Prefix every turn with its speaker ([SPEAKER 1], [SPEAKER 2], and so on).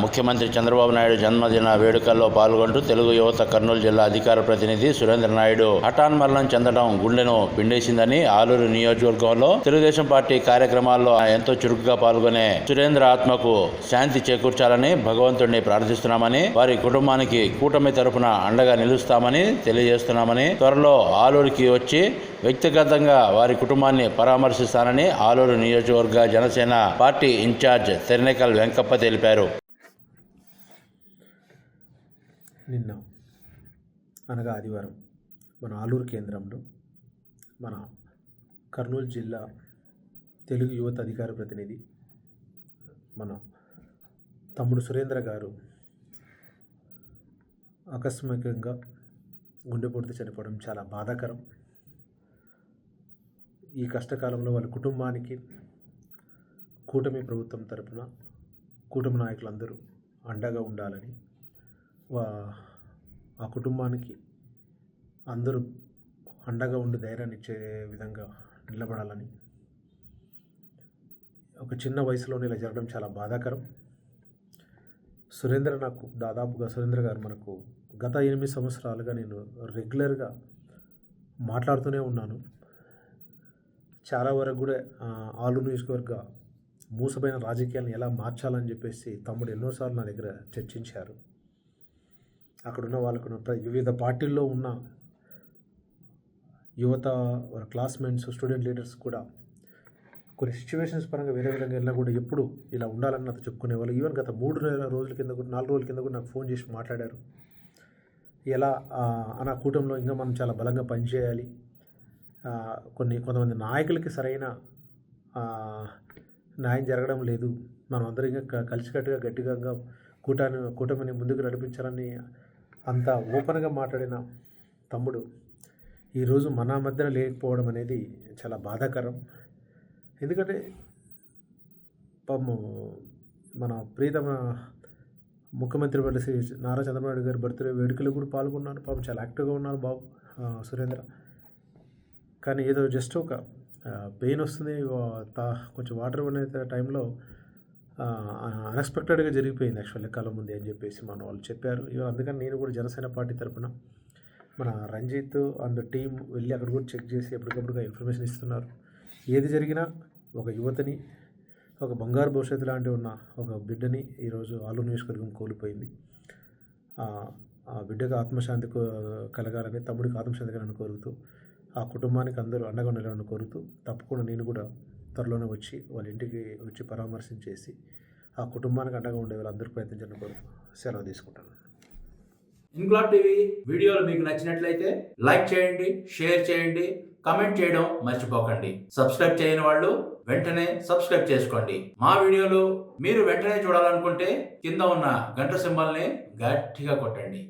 [SPEAKER 1] ముఖ్యమంత్రి చంద్రబాబు నాయుడు జన్మదిన వేడుకల్లో పాల్గొంటూ తెలుగు యువత కర్నూలు జిల్లా అధికార ప్రతినిధి సురేంద్ర నాయుడు హఠాన్ మరణం చెందడం గుండెను పిండేసిందని ఆలూరు నియోజకవర్గంలో తెలుగుదేశం పార్టీ కార్యక్రమాల్లో ఎంతో చురుకుగా పాల్గొనే సురేంద్ర ఆత్మకు శాంతి చేకూర్చాలని భగవంతుడిని ప్రార్థిస్తున్నామని వారి కుటుంబానికి కూటమి తరపున అండగా నిలుస్తామని తెలియజేస్తున్నామని త్వరలో ఆలూరుకి వచ్చి వ్యక్తిగతంగా వారి కుటుంబాన్ని పరామర్శిస్తానని ఆలూరు నియోజకవర్గ జనసేన పార్టీ ఇన్ఛార్జ్ తెరనేకల్ వెంకప్ప తెలిపారు.
[SPEAKER 2] నిన్న అనగా ఆదివారం మన ఆలూరు కేంద్రంలో మన కర్నూలు జిల్లా తెలుగు యువత అధికార ప్రతినిధి మన తమ్ముడు సురేంద్ర గారు ఆకస్మికంగా గుండెపోటుతో చనిపోవడం చాలా బాధాకరం. ఈ కష్టకాలంలో వాళ్ళ కుటుంబానికి కూటమి ప్రభుత్వం తరపున కూటమి నాయకులందరూ అండగా ఉండాలని ఆ కుటుంబానికి అందరూ అండగా ఉండి ధైర్యాన్ని ఇచ్చే విధంగా నిలబడాలని. ఒక చిన్న వయసులోనే ఇలా జరగడం చాలా బాధాకరం. సురేంద్ర నాకు దాదాపుగా సురేంద్ర గారు మనకు గత ఎనిమిది సంవత్సరాలుగా నేను రెగ్యులర్గా మాట్లాడుతూనే ఉన్నాను. చాలా వరకు కూడా ఆలు నియోజకవర్గ మూసపోయిన రాజకీయాలను ఎలా మార్చాలని చెప్పేసి తమ్ముడు ఎన్నోసార్లు నా దగ్గర చర్చించారు. అక్కడున్న వాళ్ళకు వివిధ పార్టీల్లో ఉన్న యువత వాళ్ళ క్లాస్మేట్స్ స్టూడెంట్ లీడర్స్ కూడా కొన్ని సిచ్యువేషన్స్ పరంగా వేరే విధంగా వెళ్ళినా కూడా ఎప్పుడు ఇలా ఉండాలని నాతో చెప్పుకునేవాళ్ళు. ఈవెన్ గత మూడు నెలల రోజుల కింద కూడా నాలుగు రోజుల కింద కూడా నాకు ఫోన్ చేసి మాట్లాడారు. ఎలా ఆ, అన్న కూటమిలో ఇంకా మనం చాలా బలంగా పనిచేయాలి. కొన్ని కొంతమంది నాయకులకి సరైన న్యాయం జరగడం లేదు. మనం అందరం ఇంకా కలిసికట్టుగా గట్టిగా కూటాన్ని కూటమిని ముందుకు నడిపించాలని అంత ఓపెన్గా మాట్లాడిన తమ్ముడు ఈరోజు మన మధ్యన లేకపోవడం అనేది చాలా బాధాకరం. ఎందుకంటే పాపం మన ప్రీతమ ముఖ్యమంత్రి వర్ల శ్రీ నారా చంద్రబాబు గారి బర్త్డే వేడుకలు కూడా పాల్గొన్నాను పాపం చాలా యాక్టివ్గా ఉన్నారు బాబు సురేంద్ర. కానీ ఏదో జస్ట్ ఒక పెయిన్ వస్తుంది వా- తా- కొంచెం వాటర్ అనే టైంలో అన్ఎక్స్పెక్టెడ్గా జరిగిపోయింది యాక్చువల్లీ కాలం ముందే అని చెప్పేసి మన వాళ్ళు చెప్పారు. ఇవాళ అందుకని నేను కూడా జనసేన పార్టీ తరపున మన రంజిత్ అండ్ టీం వెళ్ళి అక్కడ కూడా చెక్ చేసి ఎప్పటికప్పుడుగా ఇన్ఫర్మేషన్ ఇస్తున్నారు. ఏది జరిగినా ఒక యువతని ఒక బంగారు భవిష్యత్తు లాంటి ఉన్న ఒక బిడ్డని ఈరోజు ఆలు నియోజకవర్గం కోల్పోయింది. ఆ బిడ్డకు ఆత్మశాంతి కలగాలని తమ్ముడికి ఆత్మశాంతి కలగాలని కోరుతూ ఆ కుటుంబానికి అందరూ అండగా ఉండాలని కోరుతూ తప్పకుండా నేను కూడా త్వరలోనే వచ్చి వాళ్ళ ఇంటికి వచ్చి పరామర్శించేసి ఆ కుటుంబానికి అండగా ఉండే వాళ్ళందరూ ప్రయత్నించాలని కోరుతూ సెలవు తీసుకుంటాను.
[SPEAKER 3] ఇంక్లాబ్ టీవీ వీడియోలు మీకు నచ్చినట్లయితే లైక్ చేయండి షేర్ చేయండి కమెంట్ చేయడం మర్చిపోకండి. సబ్స్క్రైబ్ చేయని వాళ్ళు వెంటనే సబ్స్క్రైబ్ చేసుకోండి. మా వీడియోలు మీరు వెంటనే చూడాలనుకుంటే కింద ఉన్న గంట సింబల్ని గట్టిగా కొట్టండి.